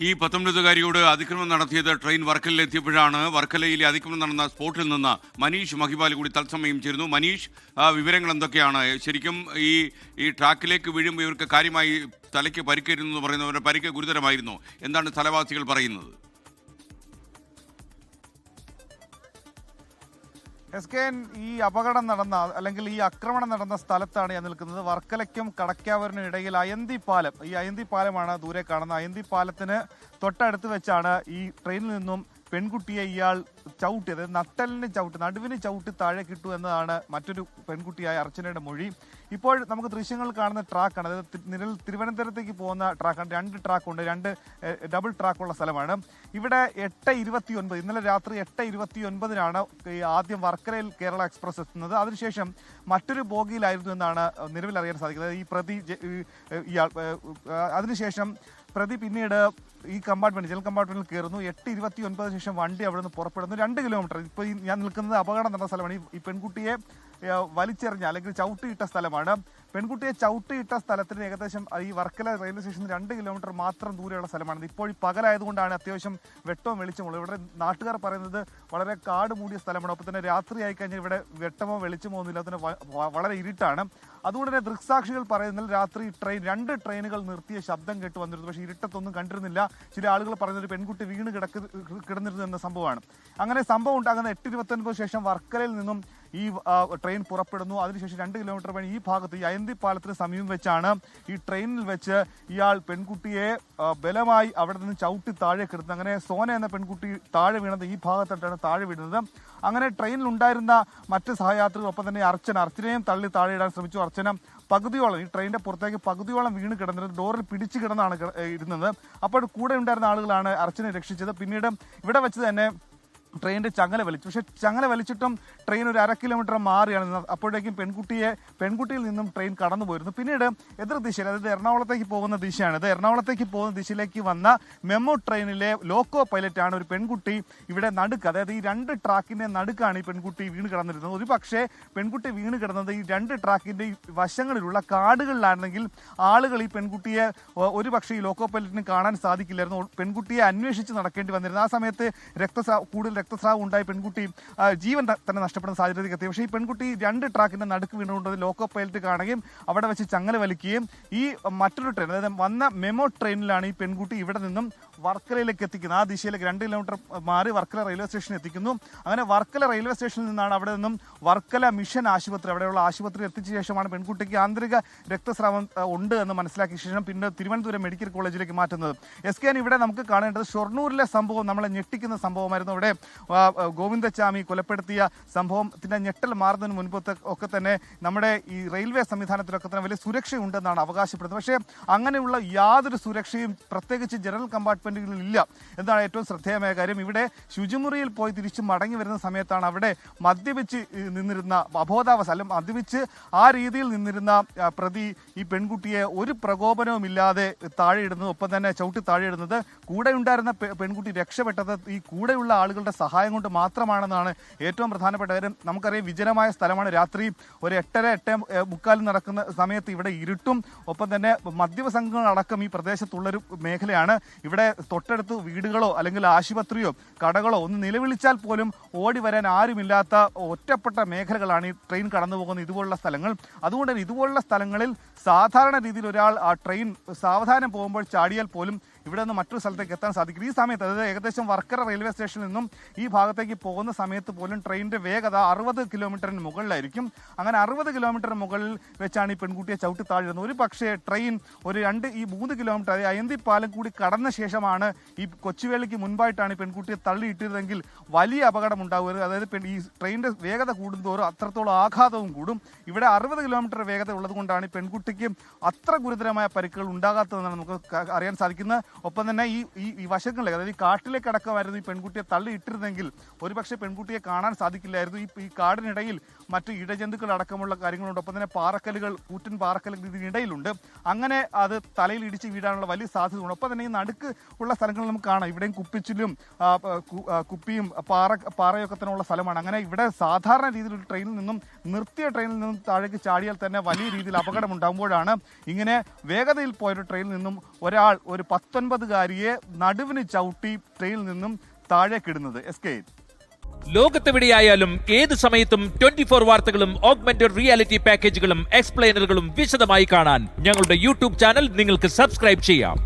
ഈ പത്തൊമ്പതുകാരിയോട് അതിക്രമം നടത്തിയത് ട്രെയിൻ വർക്കലയിൽ എത്തിയപ്പോഴാണ്. വർക്കലയിലെ അതിക്രമം നടന്ന സ്പോട്ടിൽ നിന്ന് മനീഷ് മഹിപാൽ കൂടി തത്സമയം ചേരുന്നു. മനീഷ് വിവരങ്ങൾ എന്തൊക്കെയാണ്? ശരിക്കും ഈ ഈ ട്രാക്കിലേക്ക് വീഴുമ്പോൾ ഇവർക്ക് കാര്യമായി തലയ്ക്ക് പരിക്കേരുന്നു എന്ന് പറയുന്നവരുടെ പരിക്ക് ഗുരുതരമായിരുന്നു. എന്താണ് സ്ഥലവാസികൾ പറയുന്നത്? എസ് കെ എൻ ഈ അപകടം നടന്ന അല്ലെങ്കിൽ ഈ ആക്രമണം നടന്ന സ്ഥലത്താണ് ഞാൻ നിൽക്കുന്നത്. വർക്കലയ്ക്കും കടക്കാവരനും ഇടയിൽ അയന്തി പാലം ഈ അയന്തി പാലമാണ് ദൂരെ കാണുന്നത്. അയന്തി പാലത്തിന് തൊട്ടടുത്ത് വെച്ചാണ് ഈ ട്രെയിനിൽ നിന്നും പെൺകുട്ടിയെ ഇയാൾ ചവിട്ടി അതായത് നട്ടലിന് ചവിട്ടി നടുവിന് ചവിട്ടി താഴെ കിട്ടു എന്നതാണ് മറ്റൊരു പെൺകുട്ടിയായ അർച്ചനയുടെ മൊഴി. ഇപ്പോൾ നമുക്ക് ദൃശ്യങ്ങൾ കാണുന്ന ട്രാക്കാണ് അതായത് നിരൽ തിരുവനന്തപുരത്തേക്ക് പോകുന്ന ട്രാക്കാണ്. രണ്ട് ട്രാക്കുണ്ട് രണ്ട് ഡബിൾ ട്രാക്കുള്ള സ്ഥലമാണ്. ഇവിടെ എട്ട് ഇരുപത്തി ഒൻപത് ഇന്നലെ രാത്രി എട്ട് ഇരുപത്തി ഒൻപതിനാണ് ആദ്യം വർക്കലയിൽ കേരള എക്സ്പ്രസ് എത്തുന്നത്. അതിനുശേഷം മറ്റൊരു ബോഗിയിലായിരുന്നു എന്നാണ് നിലവിൽ അറിയാൻ സാധിക്കുന്നത്. ഈ പ്രതി ഇയാൾ അതിനുശേഷം പ്രതി പിന്നീട് ഈ കമ്പാർട്ട്മെന്റ് ജെൽ കമ്പാർട്ട്മെന്റിൽ കയറുന്നു. എട്ട് ഇരുപത്തി ഒൻപതിന് ശേഷം വണ്ടി അവിടെ നിന്ന് പുറപ്പെടുന്നു. രണ്ട് കിലോമീറ്റർ ഇപ്പോൾ ഈ ഞാൻ നിൽക്കുന്നത് അപകടം നടന്ന സ്ഥലമാണ്. ഈ- പെൺകുട്ടിയെ വലിച്ചെറിഞ്ഞ അല്ലെങ്കിൽ ചവിട്ടിയിട്ട സ്ഥലമാണ്. പെൺകുട്ടിയെ ചവിട്ടിയിട്ട സ്ഥലത്തിന് ഏകദേശം ഈ വർക്കല റെയിൽവേ സ്റ്റേഷനിൽ രണ്ട് കിലോമീറ്റർ മാത്രം ദൂരെയുള്ള സ്ഥലമാണ് ഇപ്പോൾ പകലായതുകൊണ്ടാണ് അത്യാവശ്യം വെട്ടവും വെളിച്ചമുള്ളത് ഇവിടെ നാട്ടുകാർ പറയുന്നത് വളരെ കാട് മൂടിയ സ്ഥലമാണ്. അപ്പോൾ തന്നെ രാത്രി ആയിക്കഴിഞ്ഞാൽ ഇവിടെ വെട്ടമോ വെളിച്ചമോ ഒന്നുമില്ല. അതിന് വളരെ ഇരുട്ടാണ്. അതുകൊണ്ട് തന്നെ ദൃക്സാക്ഷികൾ പറയുന്നത് രാത്രി ട്രെയിൻ രണ്ട് ട്രെയിനുകൾ നിർത്തിയ ശബ്ദം കേട്ട് വന്നിരുന്നു. പക്ഷേ ഇരുട്ടത്തൊന്നും കണ്ടിരുന്നില്ല. ചില ആളുകൾ പറയുന്നത് പെൺകുട്ടി വീണ് കിടക്ക് കിടന്നിരുന്നു എന്ന സംഭവമാണ്. അങ്ങനെ സംഭവം ഉണ്ടാകുന്ന എട്ട് ഇരുപത്തൊൻപത് ശേഷം വർക്കലയിൽ നിന്നും ഈ ട്രെയിൻ പുറപ്പെടുന്നു. അതിനുശേഷം രണ്ട് കിലോമീറ്റർ വഴി ഈ ഭാഗത്ത് ഈ അയന്തി പാലത്തിന് സമീപം വെച്ചാണ് ഈ ട്രെയിനിൽ വെച്ച് ഇയാൾ പെൺകുട്ടിയെ ബലമായി അവിടെ നിന്ന് ചവിട്ടി താഴെ കിടന്നത് അങ്ങനെ സോന എന്ന പെൺകുട്ടി താഴെ വീണത് ഈ ഭാഗത്തായിട്ടാണ് താഴെ വീഴുന്നത് അങ്ങനെ ട്രെയിനിൽ ഉണ്ടായിരുന്ന മറ്റ് സഹയാത്രികൾ ഒപ്പം തന്നെ അർച്ചന അർച്ചനയും തള്ളി താഴെ ഇടാൻ ശ്രമിച്ചു. അർച്ചന പകുതിയോളം ഈ ട്രെയിനിന്റെ പുറത്തേക്ക് പകുതിയോളം വീണ് കിടന്നിരുന്നത് ഡോറിൽ പിടിച്ചു കിടന്നാണ് ഇരുന്നത്. അപ്പോൾ കൂടെ ഉണ്ടായിരുന്ന ആളുകളാണ് അർച്ചനെ രക്ഷിച്ചത്. പിന്നീട് ഇവിടെ വെച്ച് തന്നെ ട്രെയിനിന്റെ ചങ്ങല വലിച്ചു. പക്ഷേ ചങ്ങല വലിച്ചിട്ടും ട്രെയിൻ ഒരു അര കിലോമീറ്റർ മാറിയാണ്. അപ്പോഴേക്കും പെൺകുട്ടിയെ പെൺകുട്ടിയിൽ നിന്നും ട്രെയിൻ കടന്നു പോയിരുന്നു. പിന്നീട് എതിർ ദിശയിൽ അതായത് എറണാകുളത്തേക്ക് പോകുന്ന ദിശയാണ്. ഇത് എറണാകുളത്തേക്ക് പോകുന്ന ദിശയിലേക്ക് വന്ന മെമ്മോ ട്രെയിനിലെ ലോക്കോ പൈലറ്റാണ് ഒരു പെൺകുട്ടി ഇവിടെ നടുക്ക്. അതായത് ഈ രണ്ട് ട്രാക്കിന്റെ നടുക്കാണ് ഈ പെൺകുട്ടി വീണ് കിടന്നിരുന്നത്. ഒരു പക്ഷേ പെൺകുട്ടി വീണ് കിടന്നത് ഈ രണ്ട് ട്രാക്കിന്റെ വശങ്ങളിലുള്ള കാടുകളിലാണെങ്കിൽ ആളുകൾ ഈ പെൺകുട്ടിയെ ഒരു പക്ഷേ ഈ ലോക്കോ പൈലറ്റിന് കാണാൻ സാധിക്കില്ലായിരുന്നു. പെൺകുട്ടിയെ അന്വേഷിച്ച് നടക്കേണ്ടി വന്നിരുന്നു. ആ സമയത്ത് രക്തസാ കൂടുതൽ രക്തസ്രാവം ഉണ്ടായി പെൺകുട്ടി ജീവൻ തന്നെ നഷ്ടപ്പെടുന്ന സാഹചര്യത്തിൽ എത്തി. പക്ഷേ ഈ പെൺകുട്ടി രണ്ട് ട്രാക്കിന്റെ നടുക്ക് വീണുകൊണ്ട് ലോക്കോ പൈലറ്റ് കാണുകയും അവിടെ വെച്ച് ചങ്ങല വലിക്കുകയും ഈ മറ്റൊരു ട്രെയിൻ അതായത് വന്ന മെമോ ട്രെയിനിലാണ് ഈ പെൺകുട്ടി ഇവിടെ നിന്നും വർക്കലയിലേക്ക് എത്തിക്കുന്നത് ആ ദിശയിലേക്ക് രണ്ട് കിലോമീറ്റർ മാറി വർക്കല റെയിൽവേ സ്റ്റേഷനിൽ എത്തിക്കുന്നു. അങ്ങനെ വർക്കല റെയിൽവേ സ്റ്റേഷനിൽ നിന്നാണ് അവിടെ നിന്നും വർക്കല മിഷൻ ആശുപത്രി അവിടെയുള്ള ആശുപത്രി എത്തിച്ച ശേഷമാണ് പെൺകുട്ടിക്ക് ആന്തരിക രക്തസ്രാവം ഉണ്ട് എന്ന് മനസ്സിലാക്കിയ ശേഷം പിന്നെ തിരുവനന്തപുരം മെഡിക്കൽ കോളേജിലേക്ക് മാറ്റുന്നത്. എസ് കെ ഇവിടെ നമുക്ക് കാണേണ്ടത് ഷൊർണൂരിലെ സംഭവം നമ്മളെ ഞെട്ടിക്കുന്ന സംഭവമായിരുന്നു. അവിടെ ഗോവിന്ദച്ചാമി കൊലപ്പെടുത്തിയ സംഭവത്തിന്റെ ഞെട്ടൽ മാറുന്നതിന് മുൻപത്തെ ഒക്കെ തന്നെ നമ്മുടെ ഈ റെയിൽവേ സംവിധാനത്തിലൊക്കെ തന്നെ വലിയ സുരക്ഷയുണ്ടെന്നാണ് അവകാശപ്പെടുന്നത്. പക്ഷേ അങ്ങനെയുള്ള യാതൊരു സുരക്ഷയും പ്രത്യേകിച്ച് ജനറൽ കമ്പാർട്ട്മെന്റുകളിൽ ഇല്ല. എന്നാണ് ഏറ്റവും ശ്രദ്ധേയമായ കാര്യം? ഇവിടെ ശുചിമുറിയിൽ പോയി തിരിച്ച് മടങ്ങി വരുന്ന സമയത്താണ് അവിടെ മദ്യപിച്ച് നിന്നിരുന്ന അബോധാവസ്ഥ അല്ലെങ്കിൽ മദ്യപിച്ച് ആ രീതിയിൽ നിന്നിരുന്ന പ്രതി ഈ പെൺകുട്ടിയെ ഒരു പ്രകോപനവുമില്ലാതെ താഴെ ഇടുന്നത് ഒപ്പം തന്നെ ചവിട്ടി താഴെ ഇടുന്നത് കൂടെ ഉണ്ടായിരുന്ന പെൺകുട്ടി രക്ഷപ്പെട്ടത് ഈ കൂടെയുള്ള ആളുകളുടെ സഹായം കൊണ്ട് മാത്രമാണെന്നാണ് ഏറ്റവും പ്രധാനപ്പെട്ട കാര്യം. നമുക്കറിയാം വിജനമായ സ്ഥലമാണ് രാത്രി ഒരു എട്ടര എട്ട് മുക്കാൽ നടക്കുന്ന സമയത്ത് ഇവിടെ ഇരുട്ടും. ഒപ്പം തന്നെ മദ്യപ സംഘങ്ങളടക്കം ഈ പ്രദേശത്തുള്ളൊരു മേഖലയാണ്. ഇവിടെ തൊട്ടടുത്ത് വീടുകളോ അല്ലെങ്കിൽ ആശുപത്രിയോ കടകളോ ഒന്ന് നിലവിളിച്ചാൽ പോലും ഓടി വരാൻ ആരുമില്ലാത്ത ഒറ്റപ്പെട്ട മേഖലകളാണ് ഈ ട്രെയിൻ കടന്നു പോകുന്ന ഇതുപോലുള്ള സ്ഥലങ്ങൾ. അതുകൊണ്ട് തന്നെ ഇതുപോലുള്ള സ്ഥലങ്ങളിൽ സാധാരണ രീതിയിൽ ഒരാൾ ആ ട്രെയിൻ സാവധാനം പോകുമ്പോൾ ചാടിയാൽ പോലും ഇവിടെ നിന്ന് മറ്റൊരു സ്ഥലത്തേക്ക് എത്താൻ സാധിക്കും. ഈ സമയത്ത് അതായത് ഏകദേശം വർക്കര റെയിൽവേ സ്റ്റേഷനിൽ നിന്നും ഈ ഭാഗത്തേക്ക് പോകുന്ന സമയത്ത് പോലും ട്രെയിനിന്റെ വേഗത അറുപത് കിലോമീറ്ററിന് മുകളിലായിരിക്കും. അങ്ങനെ അറുപത് കിലോമീറ്റർ മുകളിൽ വെച്ചാണ് ഈ പെൺകുട്ടിയെ ചവിട്ടി താഴുന്നത് ഒരു പക്ഷേ ട്രെയിൻ ഒരു രണ്ട് ഈ മൂന്ന് കിലോമീറ്റർ അതായത് അയന്തിപ്പാലം കൂടി കടന്ന ശേഷമാണ് ഈ കൊച്ചുവേളിക്ക് മുൻപായിട്ടാണ് ഈ പെൺകുട്ടിയെ തള്ളിയിട്ടിരുന്നെങ്കിൽ വലിയ അപകടം ഉണ്ടാവുക അതായത് ഈ ട്രെയിനിന്റെ വേഗത കൂടുന്തോറും അത്രത്തോളം ആഘാതവും കൂടും. ഇവിടെ അറുപത് കിലോമീറ്റർ വേഗത ഉള്ളതുകൊണ്ടാണ് ഈ പെൺകുട്ടിക്ക് അത്ര ഗുരുതരമായ പരിക്കുകൾ ഉണ്ടാകാത്തതെന്നാണ് നമുക്ക് അറിയാൻ സാധിക്കുന്നത്. ഒപ്പം തന്നെ ഈ ഈ വശങ്ങളിലേക്ക് അതായത് ഈ കാട്ടിലേക്ക് അടക്കമായിരുന്നു ഈ പെൺകുട്ടിയെ തള്ളിയിട്ടിരുന്നെങ്കിൽ ഒരുപക്ഷെ പെൺകുട്ടിയെ കാണാൻ സാധിക്കില്ലായിരുന്നു. ഈ ഈ കാടിനിടയിൽ മറ്റ് ഇടജന്തുക്കൾ അടക്കമുള്ള കാര്യങ്ങളുണ്ട്. ഒപ്പം തന്നെ പാറക്കല്ലുകൾ കൂറ്റൻ പാറക്കല്ലുകൾ ഇതിനിടയിലുണ്ട്. അങ്ങനെ അത് തലയിൽ ഇടിച്ച് വീടാനുള്ള വലിയ സാധ്യതയുണ്ട്. ഒപ്പം തന്നെ ഈ നടുക്ക് ഉള്ള സ്ഥലങ്ങൾ നമുക്ക് കാണാം. ഇവിടെയും കുപ്പിച്ചിലും കുപ്പിയും പാറ പാറയൊക്കെ തന്നെ ഉള്ള സ്ഥലമാണ്. അങ്ങനെ ഇവിടെ സാധാരണ രീതിയിൽ ട്രെയിനിൽ നിന്നും നിർത്തിയ ട്രെയിനിൽ നിന്നും താഴേക്ക് ചാടിയാൽ തന്നെ വലിയ രീതിയിൽ അപകടം ഉണ്ടാകുമ്പോഴാണ് ഇങ്ങനെ വേഗതയിൽ പോയൊരു ട്രെയിനിൽ നിന്നും ഒരാൾ ഒരു പത്തൊൻപത് പത്തൊൻപതുകാരിയെ നടുവിന് ചവിട്ടി ട്രെയിനിൽ നിന്നും താഴേക്കിടുന്നത് എസ് കെ ലോകത്തെവിടെയായാലും ഏത് സമയത്തും ട്വന്റി ഫോർ വാർത്തകളും ഓഗ്മെന്റഡ് റിയാലിറ്റി പാക്കേജുകളും എക്സ്പ്ലെയിനറുകളും വിശദമായി കാണാൻ ഞങ്ങളുടെ യൂട്യൂബ് ചാനൽ നിങ്ങൾക്ക് സബ്സ്ക്രൈബ് ചെയ്യാം.